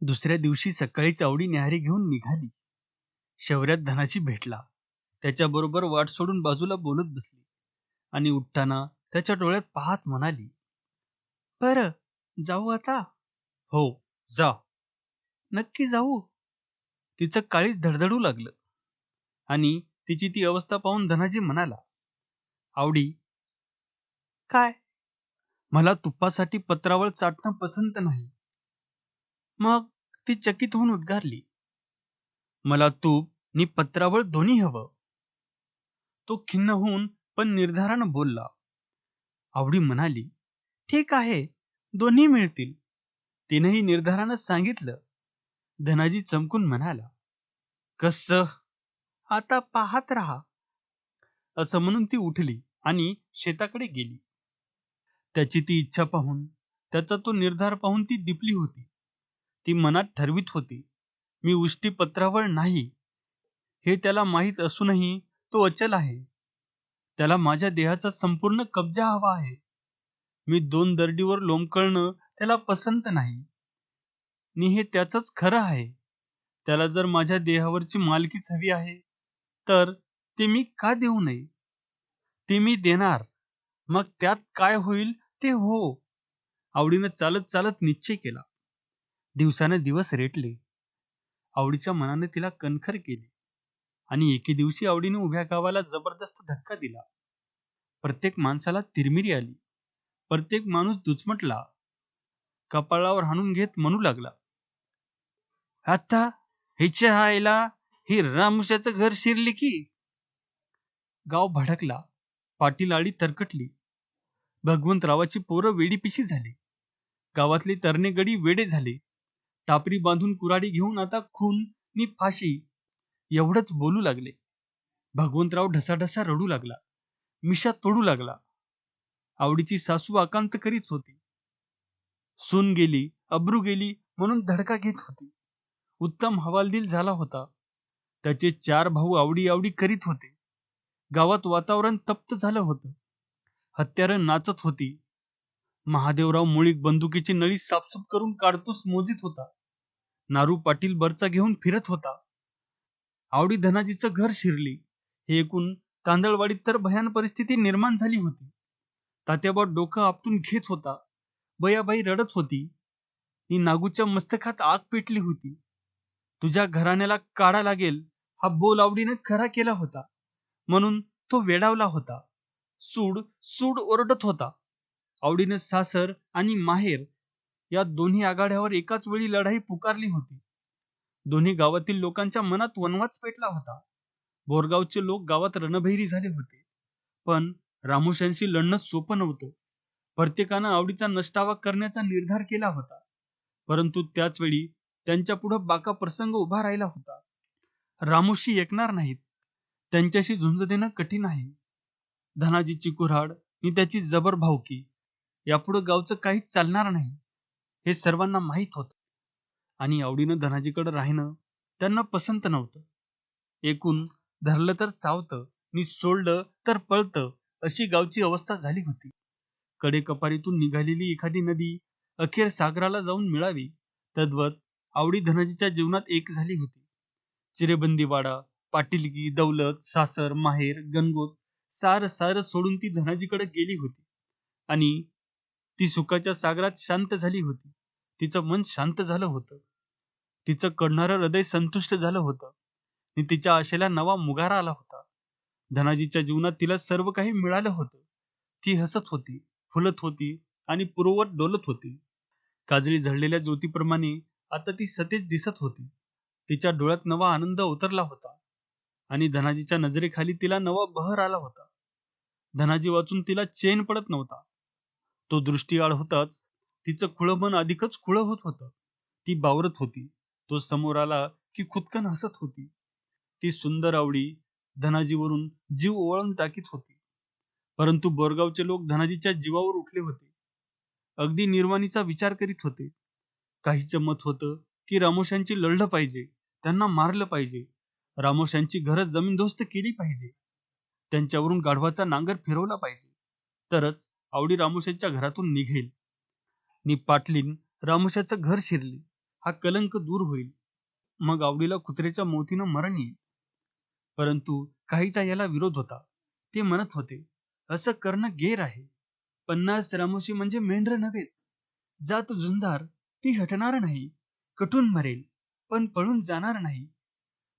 दुसऱ्या दिवशी सकाळी चावडी न्याहारी घेऊन निघाली. शौर्यात धनाची भेटला त्याच्याबरोबर वाट सोडून बाजूला बोलत बसली. आणि उठताना त्याच्या डोळ्यात पाहत म्हणाली बर जाऊ आता. हो जा. नक्की जाऊ. तिचं काळीच धडधडू लागलं. आणि तिची ती अवस्था पाहून धनाजी म्हणाला आवडी. काय? मला तुपासाठी पत्रावळ चाटणं पसंत नाही. मग ती चकित होऊन उद्गारली मला तूप नि पत्रावळ दोन्ही हवं. तो खिन्न होऊन पण निर्धारानं बोलला आवडी म्हणाली ठीक आहे दोन्ही मिळतील. तिनेही निर्धारानं सांगितलं धनाजी चमकून म्हणाला कस आता पाहत राहा. असं म्हणून ती उठली आणि शेताकडे गेली. त्याची ती इच्छा पाहून त्याचा तो निर्धार पाहून ती दिपली होती. ती मनात ठरवित होती. मी उष्टी पत्रावर नाही. हे त्याला माहीत असूनही तो अचल आहे. त्याला माझ्या देहाचा संपूर्ण कब्जा हवा आहे. मी दोन दर्डीवर लोंबकळणं त्याला पसंत नाही. नि हे त्याच खरं आहे. त्याला जर माझ्या देहावरची मालकीच हवी आहे तर ते मी का देऊ नये? ते मी देणार. मग त्यात काय होईल ते हो. आवडीनं चालत चालत निश्चय केला. दिवसाने दिवस रेटले. आवडीच्या मनाने तिला कणखर केले. आणि एके दिवशी आवडीने उभ्या गावाला जबरदस्त धक्का दिला. प्रत्येक माणसाला तिरमिरी आली. प्रत्येक माणूस दुचमटला. कपाळावर हाणून घेत म्हणू लागला. आता हिच्या आईला ही रामुशाचं घर शिरले की? गाव भडकला. पाटील आडी तरकटली. भगवंतरावाची पोरं वेडीपिशी झाली. गावातले तरणे गडी वेडे झाले. टापरी बांधून कुराडी घेऊन आता खून नि फाशी. एवढंच बोलू लागले. भगवंतराव ढसाढसा रडू लागला. मिशा तोडू लागला. आवडीची सासू आकांत करीत होती. सून गेली अब्रू गेली म्हणून धडका घेत होती. उत्तम हवालदिल झाला होता. त्याचे चार भाऊ आवडी आवडी करीत होते. गावात वातावरण तप्त झालं होतं. हत्यारं नाचत होती. महादेवराव मुळीक बंदुकीची नळी साफसूफ करून काढतूस मोजित होता. नारू पाटील बरचा घेऊन फिरत होता. आवडी धनाजीचं घर शिरली. हे ऐकून तांदळवाडीत तर भयान परिस्थिती निर्माण झाली होती. तात्याबा डोकं आपटून घेत होता. बयाबाई रडत होती. ही नागूच्या मस्तकात आग पेटली होती. तुझ्या घराण्याला काढा लागेल हा बोल आवडीने खरा केला होता. म्हणून तो वेडावला होता. सूड सूड ओरडत होता. आवडीने सासर आणि माहेर या दोन्ही आघाड्यावर एकाच वेळी लढाई पुकारली होती. दोन्ही गावातील लोकांच्या मनात वनवाच पेटला होता. बोरगावचे लोक गावात रणभैरी झाले होते. पण रामुशांशी लढणं सोपं नव्हतं. प्रत्येकानं आवडीचा नष्टावा करण्याचा निर्धार केला होता. परंतु त्याच वेळी त्यांच्या पुढे बाका प्रसंग उभा राहिला होता. रामोशी ऐकणार नाहीत. त्यांच्याशी झुंज देणं कठीण आहे. धनाजीची कुऱ्हाड आणि त्याची जबर भावकी यापुढे गावचं काहीच चालणार नाही. हे सर्वांना माहीत होत. आणि आवडीनं धनाजीकडे राहणं त्यांना पसंत नव्हतं. एकूण धरलं तर चावतं नि सोडलं तर पळतं अशी गावची अवस्था झाली होती. कडेकपारीतून निघालेली एखादी नदी अखेर सागराला जाऊन मिळावी तद्वत आवडी धनाजीच्या जीवनात एक झाली होती. चिरेबंदीवाडा पाटीलगी दौलत सासर माहेर गणगोत सार सार सोडून ती धनाजीकडे गेली होती. आणि ती सुखाच्या सागरात शांत झाली होती. तिचं मन शांत झालं होतं. तिचं कडणारं हृदय संतुष्ट झालं होतं. आणि तिच्या आशेला नवा मुगारा आला होता. धनाजीच्या जीवनात तिला सर्व काही मिळालं होतं. ती हसत होती फुलत होती आणि पूर्ववत डोलत होती. काजळी झडलेल्या ज्योतीप्रमाणे आता ती सतेज दिसत होती. तिच्या डोळ्यात नवा आनंद उतरला होता. आणि धनाजीच्या नजरेखाली तिला नवा बहर आला होता. धनाजी वाचून तिला चैन पडत नव्हता. तो दृष्टीआड होताच तिचं खुळं मन अधिकच खुळं होत होतं. ती बावरत होती. तो समोर आला की खुदकन हसत होती. ती सुंदर आवडी धनाजीवरून जीव ओवाळून टाकीत होती. परंतु बोरगावचे लोक धनाजीच्या जीवावर उठले होते. अगदी निर्वाणीचा विचार करीत होते. काहीच मत होतं की रामोशांची लढलं पाहिजे त्यांना मारलं पाहिजे. रामोशांची घरं जमीनदोस्त केली पाहिजे. त्यांच्यावरून गाढवाचा नांगर फिरवला पाहिजे. तरच आवडी रामोशांच्या घरातून निघेल. नि पाटलीन रामोशाचं घर शिरले. हा कलंक दूर होईल. मग आवडीला कुत्र्याच्या मोतीनं मरण येईल. परंतु काहीचा याला विरोध होता. ते म्हणत होते असं करणं गेर आहे. पन्नास रामोशी म्हणजे मेंढर नव्हे. जात झुंजार ती हटणार नाही. कटून मरेल पण पळून जाणार नाही.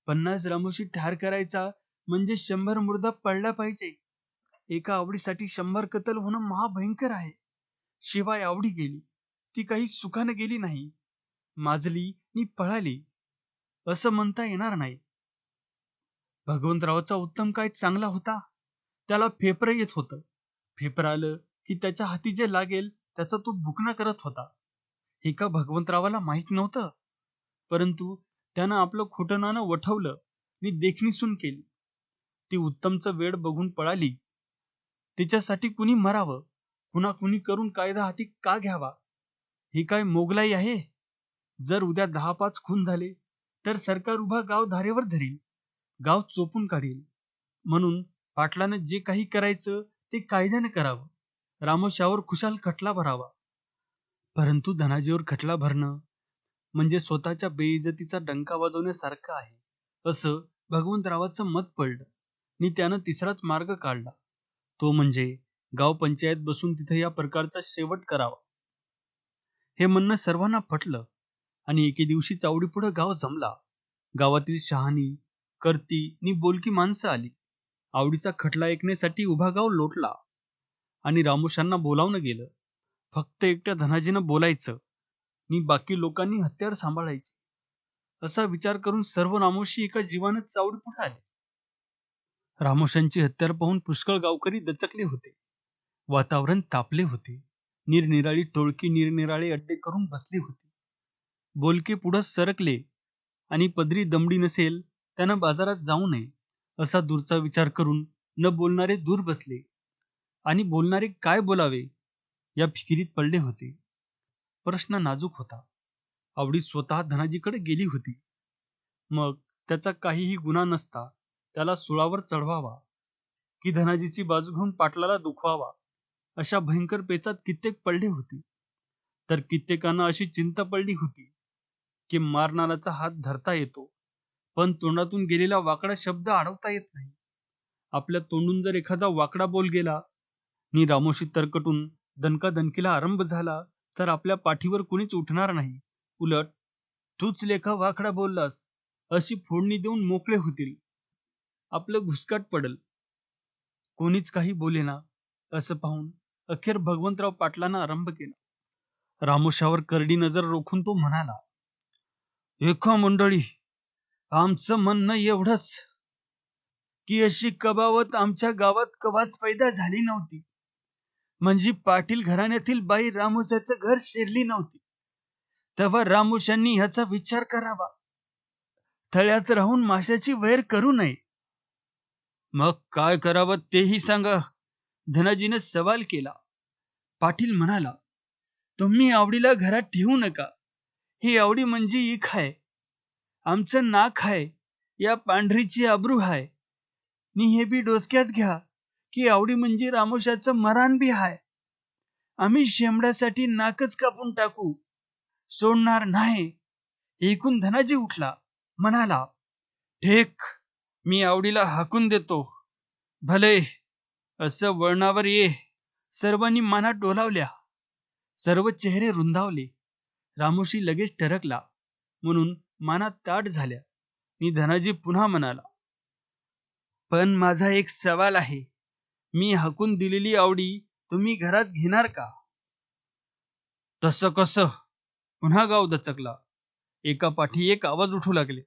पन्नास रामोशी ठार करायचा म्हणजे शंभर मुर्दा पडला पाहिजे. एका आवडीसाठी शंभर कतल होणं महाभयंकर आहे. शिवाय आवडी गेली ती काही सुखानं गेली नाही. माजली नि पळाली असं म्हणता येणार नाही. भगवंतरावचा उत्तम काय चांगला होता? त्याला फेपर येत होत. फेपर आलं की त्याच्या हाती जे लागेल त्याचा तो भुकणा करत होता. हे का भगवंतरावाला माहीत नव्हतं? परंतु त्यानं आपलं खोटनानं वठवलं आणि देखणी सून केली. ती उत्तमचं वेळ बघून पळाली. तिच्यासाठी कुणी मरावं? कुणा कुणी करून कायदा हाती का घ्यावा? ही काय मोगलाई आहे? जर उद्या दहा पाच खून झाले तर सरकार उभा गाव धारेवर धरील गाव चोपून काढील. म्हणून पाटलानं जे काही करायचं ते कायद्याने करावं. रामोशावर खुशाल खटला भरावा. परंतु धनाजीवर खटला भरणं म्हणजे स्वतःच्या बेइज्जतीचा डंका वाजवण्यासारखं आहे असं भगवंतरावाचं मत पडलं. आणि त्यानं तिसराच मार्ग काढला. तो म्हणजे गाव पंचायत बसून तिथे या प्रकारचा शेवट करावा. हे म्हणणं सर्वांना पटलं आणि एके दिवशी चावडी पुढे गाव जमला. गावातील शहाणी करती नि बोलकी माणसं आली. आवडीचा खटला ऐकण्यासाठी उभा गाव लोटला आणि रामोशांना बोलावणं गेलं. फक्त एकट्या धनाजीनं बोलायचं नि बाकी लोकांनी हत्यार सांभाळायची. असा विचार करून सर्व रामोशी एका जीवानं चावडी पुढे आले. रामोशांची हत्यार पाहून पुष्कळ गावकरी दचकले होते. वातावरण तापले होते. निरनिराळी टोळकी निरनिराळे अड्डे करून बसली होती. बोलके पुढे सरकले आणि पदरी दमडी नसेल त्यांना बाजारात जाऊ नये असा दूरचा विचार करून न बोलणारे दूर बसले. आणि बोलणारे काय बोलावे या फिकिरीत पडले होते. प्रश्न नाजूक होता. आवडी स्वतः धनाजीकडे गेली होती. मग त्याचा काहीही गुन्हा नसता. त्याला सुळावर चढवावा की धनाजीची बाजू घेऊन पाटलाला दुखवावा अशा भयंकर पेचात कित्येक पडली होती. तर कित्येकांना अशी चिंता पडली होती की मारणाराचा हात धरता येतो पण तोंडातून गेलेला वाकडा शब्द अडवता येत नाही. आपल्या तोंडून जर एखादा वाकडा बोल गेला नि रामोशी तरकटून दणकादणकीला आरंभ झाला तर आपल्या पाठीवर कुणीच उठणार नाही. उलट तूच लेखा वाकडा बोललास अशी फोडणी देऊन मोकळे होतील. आपलं घुसकाट पडल. कोणीच काही बोलेना असं पाहून अखेर भगवंतराव पाटलांना आरंभ केला. रामोशावर करडी नजर रोखून तो म्हणाला एका मंडळी आमचं म्हणणं एवढंच की अशी कबावत आमच्या गावात कवाच पैदा झाली नव्हती. म्हणजे पाटील घराण्यातील बाई रामोशाचं घर शिरली नव्हती. तेव्हा रामोशांनी ह्याचा विचार करावा. तळ्यात राहून माशाची वैर करू नये. मग काय करावं तेही सांगा. धनाजीने सवाल केला. पाटील म्हणाला तुम्ही आवडीला घरात ठेवू नका. ही आवडी म्हणजे इक आहे. आमचं नाक आहे. या पांढरीची अब्रू आहे. नि हे बी डोसक्यात घ्या की आवडी म्हणजे रामोशाचं मरान बी हाय. आम्ही शेंबड्यासाठी नाकच कापून टाकू. सोडणार नाही. एकूण धनाजी उठला म्हणाला ठेक. मी आवडीला हाकून देतो. भले असं वळणावर ये. सर्वांनी मनात डोलावल्या. सर्व चेहरे रुंदावले. रामोशी लगेच टरकला म्हणून माना ताट झाल्या. मी धनाजी पुन्हा म्हणाला पण माझा एक सवाल आहे. मी हाकून दिलेली आवडी तुम्ही घरात घेणार का? तस कसं? पुन्हा गाव दचकला. एका पाठी एक आवाज उठू लागले.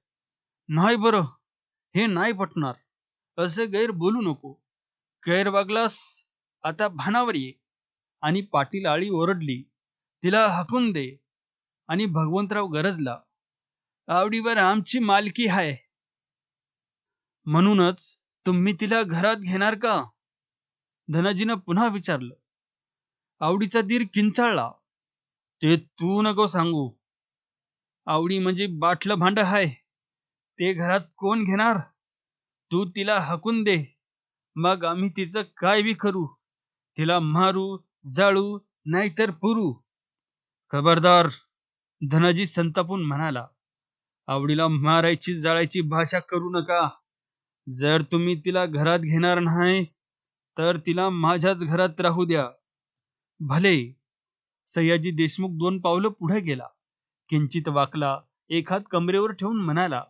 नाही बरं. हे नाही पटणार. असे गैर बोलू नको. गैर वागलास आता भानावर ये. आणि पाटील आळी ओरडली तिला हकून दे. आणि भगवंतराव गरजला आवडीवर आमची मालकी आहे म्हणूनच तुम्ही तिला घरात घेणार का? धनाजीनं पुन्हा विचारलं. आवडीचा दीर किंचाळला. ते तू नको सांगू. आवडी म्हणजे बाटलं भांड हाय. ते घरात कोण घेणार? तू तिला हकून दे. मग आम्ही तिचं काय बी करू तिला मारू जाळू नाहीतर पुरू. खबरदार धनाजी संतापून म्हणाला आवडीला मारायची जाळायची भाषा करू नका. जर तुम्ही तिला घरात घेणार नाही तर तिला माझ्याच घरात राहू द्या. भले. सयाजी देशमुख दोन पावलं पुढे गेला. किंचित वाकला एक हात कमरेवर ठेवून म्हणाला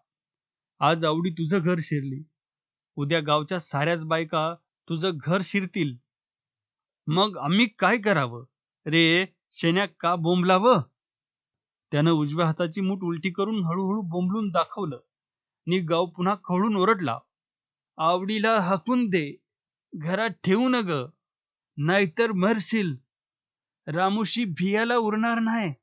आज आवडी तुझं घर शिरली. उद्या गावच्या साऱ्याच बायका तुझं घर शिरतील. मग आम्ही काय करावं? रे शेण्या का बोंबलावं? त्यानं उजव्या हाताची मूठ उलटी करून हळूहळू बोंबलून दाखवलं. नि गाव पुन्हा खळून ओरडला. आवडीला हाकून दे. घरात ठेवू न ग नाहीतर मरशील. रामूशी भियाला उरणार नाही.